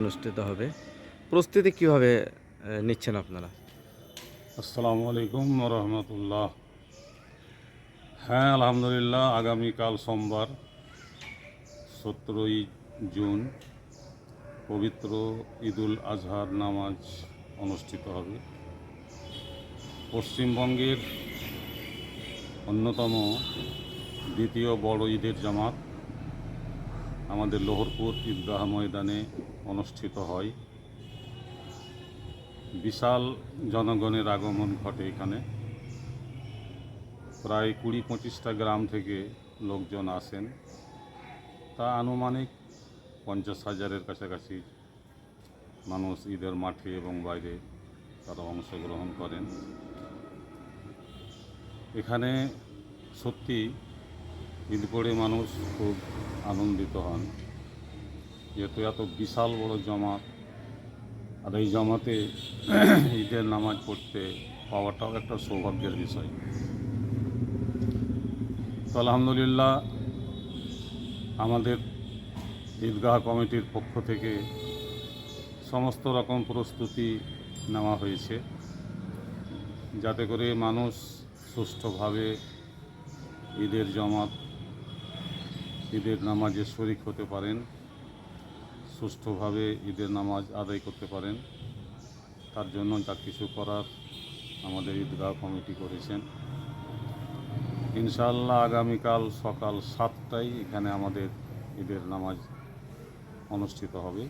অনুষ্ঠিত হবে। প্রস্তুতি কীভাবে নিচ্ছেন আপনারা? আসসালামু আলাইকুম রহমতুল্লাহ। হ্যাঁ আলহামদুলিল্লাহ, আগামীকাল সোমবার, সতেরোই জুন, পবিত্র ঈদুল আজহার নামাজ অনুষ্ঠিত হবে। পশ্চিমবঙ্গের অন্যতম দ্বিতীয় বড় ঈদের জামাত আমাদের লোহরপুর ঈদগাহ ময়দানে অনুষ্ঠিত হয়। বিশাল জনগণের আগমন ঘটে এখানে। প্রায় কুড়ি পঁচিশটা গ্রাম থেকে লোকজন আসেন। তা আনুমানিক পঞ্চাশ হাজারের কাছাকাছি মানুষ ঈদের মাঠে এবং বাইরে তারা অংশগ্রহণ করেন। এখানে সত্যি ঈদ করে মানুষ খুব আনন্দিত হন। যেহেতু এত বিশাল বড় জমাত, আর এই জমাতে ঈদের নামাজ পড়তে পাওয়াটাও একটা সৌভাগ্যের বিষয়। তো আলহামদুলিল্লাহ, আমাদের ঈদগাহ কমিটির পক্ষ থেকে সমস্ত রকম প্রস্তুতি নেওয়া হয়েছে, যাতে করে মানুষ সুষ্ঠুভাবে ঈদের জমাত, ঈদের নামাজে শরিক হতে পারেন। সুষ্ঠুভাবে ঈদের নামাজ আদায় করতে পারেন। তার জন্য যা কিছু করার আমাদের ঈদগাহ কমিটি করেছেন। ইনশাআল্লাহ আগামীকাল সকাল সাতটায় এখানে আমাদের ঈদের নামাজ অনুষ্ঠিত হবে।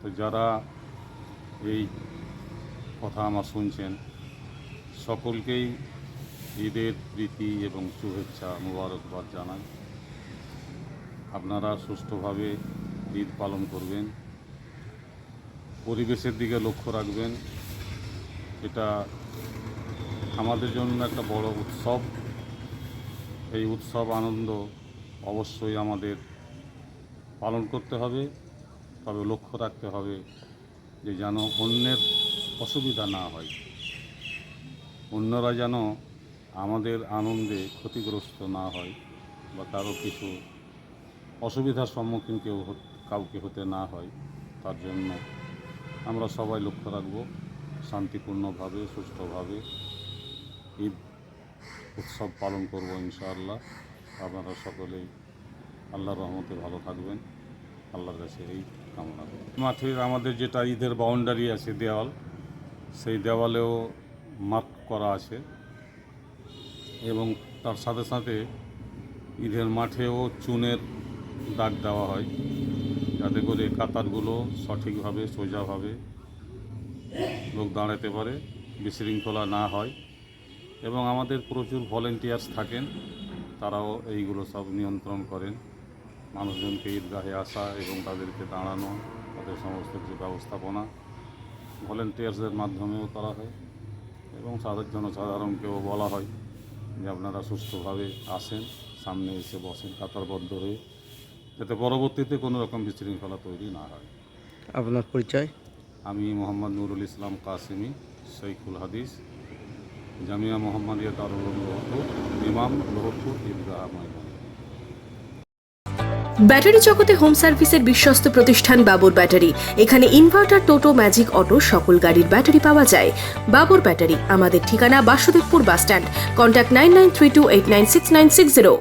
তো যারা এই কথা আমার শুনছেন, সকলকেই ঈদের প্রীতি এবং শুভেচ্ছা, মুবারকবাদ জানাই। আপনারা সুষ্ঠুভাবে ঈদ পালন করবেন। পরিবেশের দিকে লক্ষ্য রাখবেন। এটা আমাদের জন্য একটা বড় উৎসব। এই উৎসব আনন্দ অবশ্যই আমাদের পালন করতে হবে। তবে লক্ষ্য রাখতে হবে যে যেন অন্যের অসুবিধা না হয়। অন্যরা যেন আমাদের আনন্দে ক্ষতিগ্রস্ত না হয় বা কারও কিছু অসুবিধার সম্মুখীন কেউ কাউকে হতে না হয়। তার জন্য আমরা সবাই লক্ষ্য রাখব, শান্তিপূর্ণভাবে, সুস্থভাবে ঈদ উৎসব পালন করব ইনশাআল্লাহ। আপনারা সকলেই আল্লাহর রহমতে ভালো থাকবেন। আল্লাহর কাছে এই কামনা মাঠের আমাদের যেটা ঈদের বাউন্ডারি আছে দেওয়াল, সেই দেওয়ালেও মার্ক করা আছে এবং তার সাথে সাথে ঈদের মাঠেও চুনের দাগ দেওয়া হয় যাতে করে কাতারগুলো সঠিকভাবে, সোজাভাবে লোক দাঁড়াতে পারে, বিশৃঙ্খলা না হয়। এবং আমাদের প্রচুর ভলেন্টিয়ার্স থাকেন, তারাও এইগুলো সব নিয়ন্ত্রণ করেন। মানুষজনকে ঈদগাহে আসা এবং তাদেরকে দাঁড়ানো, তাদের সমস্ত যে ব্যবস্থাপনা, ভলেন্টিয়ার্সদের মাধ্যমেও করা হয় এবং সাধারণ জনসাধারণকেও বলা হয় যে আপনারা সুস্থভাবে আসেন, সামনে এসে বসেন, কাতারবদ্ধ হয়ে যাতে পরবর্তীতে কোনো রকম বিশৃঙ্খলা তৈরি না হয়। আপনার পরিচয়? আমি মোহাম্মদ নুরুল ইসলাম কাসিমি শৈখুল হাদিস জামিয়া মোহাম্মদিয়া দারুল উলুম লোহরপুর ইমাম লোহরপুর ঈদগাহ ময়দান। ব্যাটারি জগতে হোম সার্ভিসের বিশ্বস্ত প্রতিষ্ঠান বাবর ব্যাটারি। এখানে ইনভার্টার টোটো ম্যাজিক অটো সকল গাড়ির ব্যাটারি পাওয়া যায়। বাবর ব্যাটারি আমাদের ঠিকানা Basudebpur bus stand. Contact nine nine three two eight nine six nine six zero.